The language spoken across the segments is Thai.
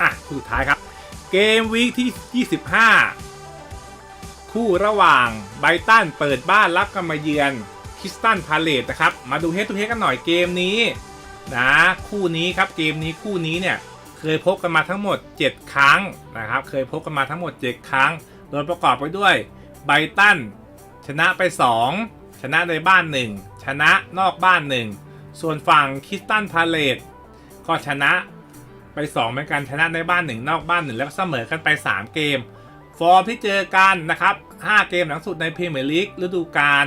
อะคู่สุดท้ายครับ เกมวีคที่ 25 คู่ระหว่างไบตันเปิดบ้านรับกันมาเยือนคิสตันพาเลตนะครับ มาดูเฮดทูเฮดกันหน่อยเกมนี้นะคู่นี้ครับเกมนี้คู่นี้เนี่ยเคยพบกันมาทั้งหมด 7 ครั้งนะครับ เคยพบกันมาทั้งหมด 7 ครั้ง โดยประกอบไปด้วยไบตันชนะไป 2 ชนะในบ้าน 1 ชนะนอกบ้าน 1 ส่วนฝั่งคิสตันพาเลตก็ชนะ ไป 2เหมือนกันชนะในบ้าน 1 นอกบ้าน 1 แล้วเสมอกันไป 3 เกม ฟอร์มที่เจอกันนะครับ 5 เกมหลังสุดในพรีเมียร์ลีกฤดูกาล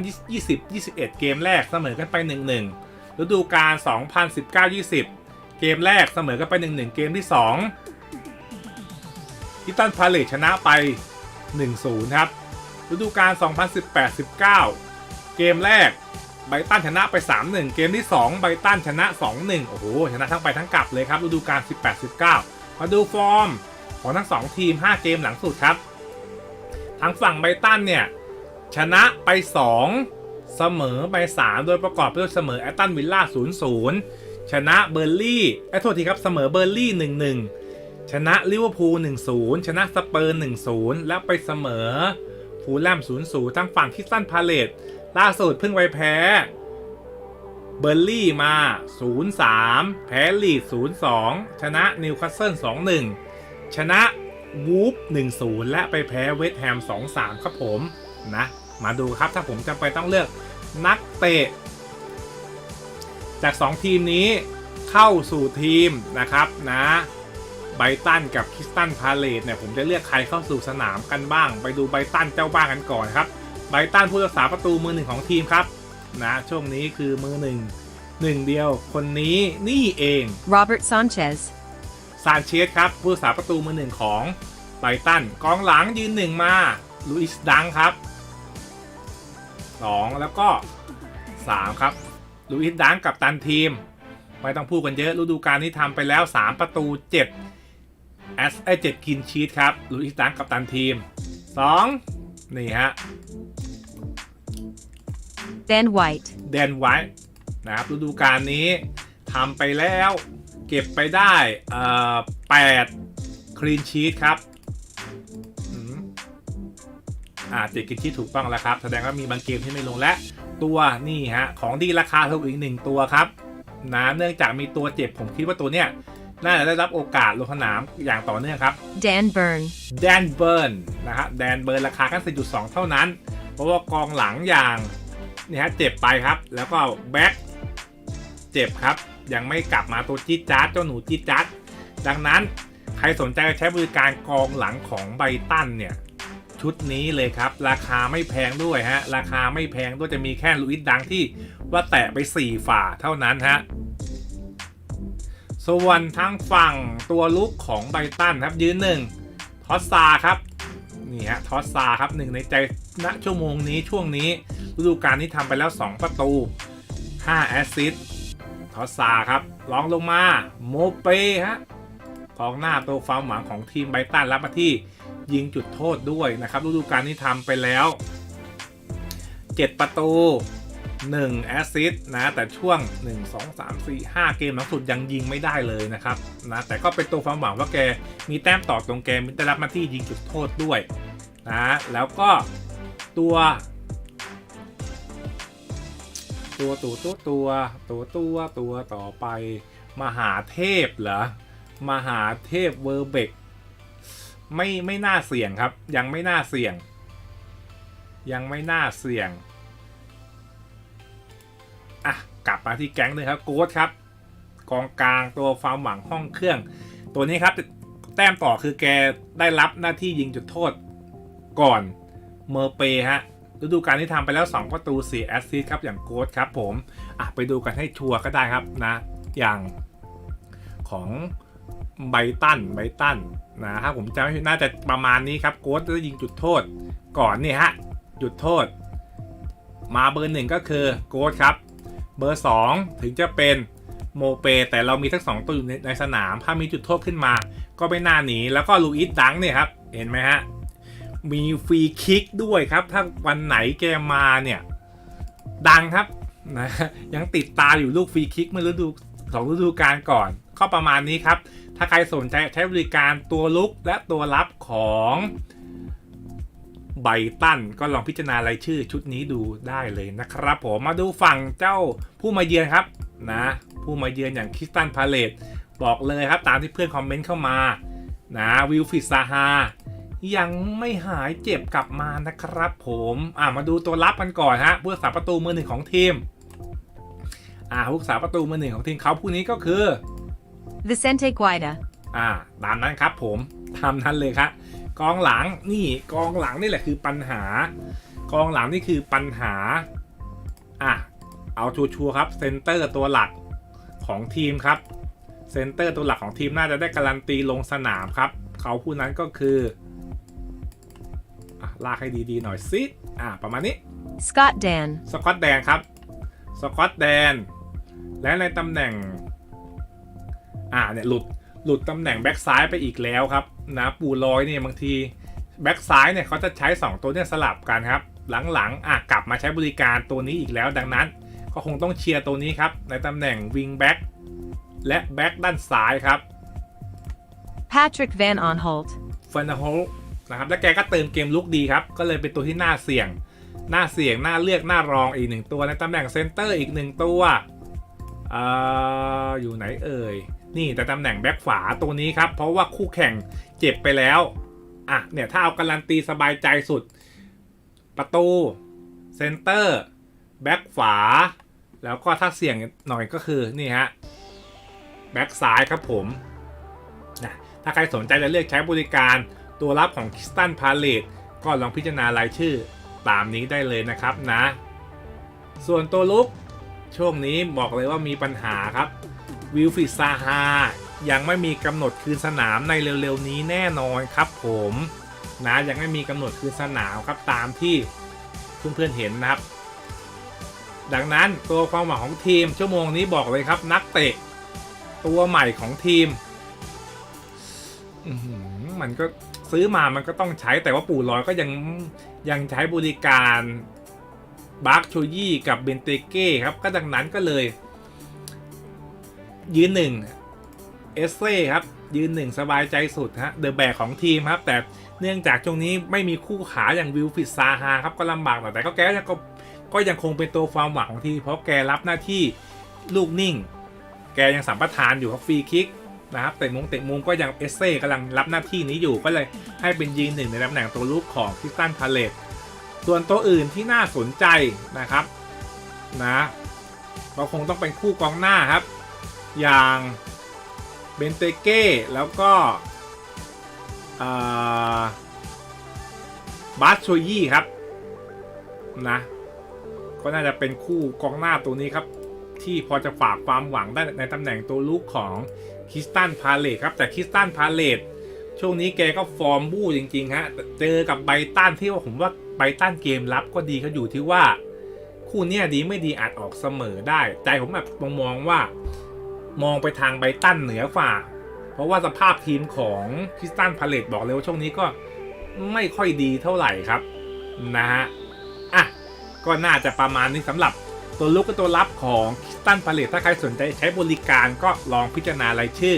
2020-21 เกมแรกเสมอกันไป 1-1 ฤดูกาล2019-20 เกมแรกเสมอกันไป 1-1 เกมที่2ทิตันพาเลตชนะไป 1-0 ครับ ฤดูกาล2018-19 เกมแรก ไบตันชนะไป 3-1 เกมที่ 2 ไบตันชนะ 2-1 โอ้โห ชนะทั้งไปทั้งกลับเลยครับฤดูกาล 18-19 มาดูฟอร์มของทั้ง 2 ทีม 5 เกมหลังสุดครับ ทางฝั่งไบตันเนี่ย ชนะไป 2 เสมอไป 3 โดยประกอบไปด้วยเสมอแอตตันวิลล่า 0-0 ชนะเบอร์ลี่ไอ้โทษทีครับ เสมอเบอร์ลี่ 1-1 ชนะลิเวอร์พูล 1-0 ชนะสเปอร์ 1-0 และไปเสมอฟูลแลม 0-0ทั้งฝั่งคิสตันพาเลต ล่าสุดเพิ่งไปแพ้ เบอร์ลี่มา 0-3 แพ้ลีด 0-2 ชนะนิวคาสเซิล 2-1 ชนะวูฟ1-0 และไปแพ้เวสต์แฮม 2-3 ครับผมนะ มาดูครับถ้าผมจำไปต้องเลือกนักเตะ จาก 2 ทีมนี้เข้าสู่ทีมนะครับนะไบตันกับคิสตันพาเลตเนี่ยผมจะเลือกใครเข้าสู่สนามกันบ้าง ไปดูไบตันเจ้าบ้านกันก่อนครับ ไบรตันผู้รักษาประตูมือหนึ่งของทีมครับนะช่วงนี้คือมือหนึ่งหนึ่งเดียวคนนี้นี่เอง Robert Sanchez, ซานเชสครับ ผู้รักษาประตูมือหนึ่งของไบรตันกองหลังยืนหนึ่งมาลุอิสดังครับสองแล้วก็สามครับลุอิสดังกับตันทีม ไม่ต้องพูดกันเยอะฤดูกาลนี้ทำไปแล้ว 3 ประตู 7 แอสไอเจ็ดกินชีตครับลุอิสดังกับตันทีม 2 นี่ฮะ Dan White, แดนไว้นะครับฤดูกาลนี้ทำไปแล้วเก็บไปได้เอ่อ8คลีนชีตครับอืมอ่าเจ็ดคลีนชีตถูกต้องแล้วครับ แสดงว่ามีบางเกมที่ไม่ลงและ ตัวนี่ฮะ ของดีราคาถูกอีกหนึ่งตัวครับนะเนื่องจากมีตัวเจ็บผมคิดว่าตัวเนี้ยน่าจะได้รับโอกาสลงสนามอย่างต่อเนื่องครับ Dan Burn, แดนเบิร์นนะครับแดนเบิร์นราคาแค่4.2 เท่านั้น เพราะว่ากองหลังอย่าง นี่ฮะเจ็บไปครับ แล้วก็แบ็คเจ็บครับ ยังไม่กลับมาตัวจี๊ดจ๊าดเจ้าหนูจี๊ดจ๊าดดังนั้นใครสนใจใช้บริการกองหลังของไบตันเนี่ย ชุดนี้เลยครับ ราคาไม่แพงด้วยฮะ ราคาไม่แพงด้วยจะมีแค่ลุอิสดังที่ว่าแตะไป 4 ฝ่าเท่านั้นฮะส่วนทางฝั่งตัวลุกของไบตันครับยืนหนึ่งทอสซาครับนี่ฮะทอสซาครับหนึ่งในใจณชั่วโมงนี้ช่วงนี้ ฤดูกาลนี้ทำไปแล้ว 2 ประตู 5 แอสซิสต์ทอสซาครับลองลงมาโมเปฮะกองหน้าตัวฟาร์มหวังของทีมไบตันรับมาที่ยิงจุดโทษด้วยนะครับฤดูกาลนี้ทำไปแล้ว 7 ประตู 1 แอสซิสต์นะ แต่ช่วง 1 2 3 4 5 เกมหลังสุดยังยิงไม่ได้เลยนะครับนะแต่ก็เป็นตัวความหวังว่าแกมีแต้มต่อตรงแกมีได้รับหน้าที่ยิงจุดโทษด้วยนะแล้วก็ตัว ตัวตัวตัวตัวตัวตัวตัวต่อไป มหาเทพเหรอ มหาเทพเวอร์เบกไม่ไม่น่าเสี่ยงครับ ยังไม่น่าเสี่ยง ยังไม่น่าเสี่ยงอะกลับมาที่แก๊งเลยครับโกดครับ กองกลางตัวฟาร์มหวังห้องเครื่อง ตัวนี้ครับแต้มต่อคือแกได้รับหน้าที่ยิงจุดโทษก่อนเมอร์เปฮะ ฤดูกาลที่ทำไปแล้ว 2 ประตู 4 แอสซิสต์ครับ อย่างโกดครับผมอะไปดูกันให้ชัวร์ก็ได้ครับนะ อย่างของไบตันไบตันนะครับผมจำไม่ผิดน่าจะประมาณนี้ครับโกดจะยิงจุดโทษ ก่อนนี่ฮะจุดโทษ มาเบอร์หนึ่งก็คือโกดครับ เบอร์ 2 ถึงจะเป็นโมเป แต่เรามีทั้งสองตัวอยู่ในในสนาม ถ้ามีจุดโทษขึ้นมา ก็ไม่น่าหนีแล้วก็ลูอิสดังเนี่ยครับ เห็นไหมฮะ มีฟรีคิกด้วยครับ ถ้าวันไหนแกมาเนี่ย ดังครับนะยังติดตาอยู่ลูกฟรีคิกเมื่อฤดูสองฤดูกาลก่อน ก็ประมาณนี้ครับ ถ้าใครสนใจใช้บริการตัวลุกและตัวรับของไบตันก็ลองพิจารณารายชื่อชุดนี้ดูได้เลยนะครับผมมาดูฝั่งเจ้าผู้มาเยือนครับนะผู้มาเยือนอย่างคริสตันพาเลตบอกเลยครับตามที่เพื่อนคอมเมนต์เข้ามานะวิลฟิดซาฮา ยังไม่หายเจ็บกลับมานะครับผมอ่ามาดูตัวรับกันก่อนฮะผู้รักษาประตูมือหนึ่งของทีมอ่าผู้รักษาประตูมือหนึ่งของทีมเขาผู้นี้ก็คือ Vicente Guaida. อ่าตามนั้นครับผมตามนั้นเลยครับกองหลังนี่กองหลังนี่แหละคือปัญหา กองหลังนี่คือปัญหาอะเอาชัวร์ๆครับเซนเตอร์ตัวหลักของทีมครับเซนเตอร์ตัวหลักของทีมน่าจะได้การันตีลงสนามครับ เขาผู้นั้นก็คืออะ ลากให้ดีๆหน่อยสิอะประมาณนี้ Scott Dan. สกอตแดนครับ สกอตแดน และในตำแหน่ง อ่าเนี่ยหลุดหลุดตำแหน่งแบ็กซ้ายไปอีกแล้วครับนะปูลอยเนี่ยบางทีแบ็กซ้ายเนี่ยเขาจะใช้ 2 ตัวเนี่ยสลับกันครับ หลังๆอะกลับมาใช้บริการตัวนี้อีกแล้ว ดังนั้น ก็คงต้องเชียร์ตัวนี้ครับ ในตำแหน่งวิงแบ็กและแบ็กด้านซ้ายครับ Patrick Van Onholt. ฟันโฮ นะครับและแกก็เติมเกมลุกดีครับ ก็เลยเป็นตัวที่น่าเสี่ยง น่าเสี่ยงน่าเลือกน่ารองอีกหนึ่งตัวในตำแหน่งเซนเตอร์อีกหนึ่งตัวอออยู่ไหนเอ่ย นี่แต่ตำแหน่งแบ็คขวาตัวนี้ครับ เพราะว่าคู่แข่งเจ็บไปแล้วอะเนี่ยถ้าเอาการันตีสบายใจสุด ประตูเซนเตอร์แบ็คขวาแล้วก็ถ้าเสี่ยงหน่อยก็คือนี่ฮะแบ็คซ้ายครับผมนะถ้าใครสนใจจะเลือกใช้บริการ ตัวรับของคิสตันพาเลตก็ลองพิจารณารายชื่อตามนี้ได้เลยนะครับนะ ส่วนตัวลุกช่วงนี้บอกเลยว่ามีปัญหาครับ วิลฟิดซาฮายังไม่มีกำหนดคืนสนามในเร็วๆนี้แน่นอนครับผมนะยังไม่มีกำหนดคืนสนามครับตามที่เพื่อนๆเห็นนะครับ ดังนั้นตัวความหวังของทีมชั่วโมงนี้บอกเลยครับ นักเตะ ตัวใหม่ของทีมมันก็ ซื้อมามันก็ต้องใช้แต่ว่าปู่ลอยก็ยังยังใช้บริการบาร์กโชยี่กับเบนเตเก้ครับ ก็ดังนั้นก็เลย ยืนหนึ่งเอสเซ่ครับยืนหนึ่งสบายใจสุดฮะเดอะแบกของทีมครับ แต่เนื่องจากช่วงนี้ไม่มีคู่ขาอย่างวิลฟิดซาฮาครับก็ลำบากหน่อยแต่ก็แกก็ก็ยังคงเป็นตัวความหวังของทีมเพราะแกรับหน้าที่ลูกนิ่ง แกยังสัมปทานอยู่ครับฟรีคิก นะครับเตะมุงเตะมุงก็ยังเอสเซ่กำลังรับหน้าที่นี้อยู่ก็เลยให้เป็นยืนหนึ่งในตำแหน่งตัวลูกของคริสตันพาเลตส่วนตัวอื่นที่น่าสนใจนะครับนะก็คงต้องเป็นคู่กองหน้าครับ อย่างเบนเตเก้แล้วก็บาสโชยี่ครับนะก็น่าจะเป็นคู่กองหน้าตัวนี้ครับ ที่พอจะฝากความหวังได้ในตำแหน่งตัวลูกของ คริสตันพาเลตครับ แต่คริสตันพาเลตช่วงนี้แกก็ฟอร์มบู้จริงๆฮะเจอกับไบตันที่ว่าผมว่าไบตันเกมรับก็ดีเขาอยู่ที่ว่า คู่เนี้ยดีไม่ดีอาจออกเสมอได้ ใจผมแบบมองว่า มองไปทางไบตันเหนือฝ่า เพราะว่าสภาพทีมของคริสตันพาเลตบอกเลยว่าช่วงนี้ก็ไม่ค่อยดีเท่าไหร่ครับนะฮะอะก็น่าจะประมาณนี้สำหรับ ตัวลุกกับตัวรับของคิสตันพาเลตถ้าใครสนใจใช้บริการก็ลองพิจารณารายชื่อ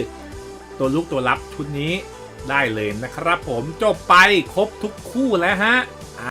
ตัวลุกตัวรับชุดนี้ได้เลยนะครับผมจบไปครบทุกคู่แล้วฮะ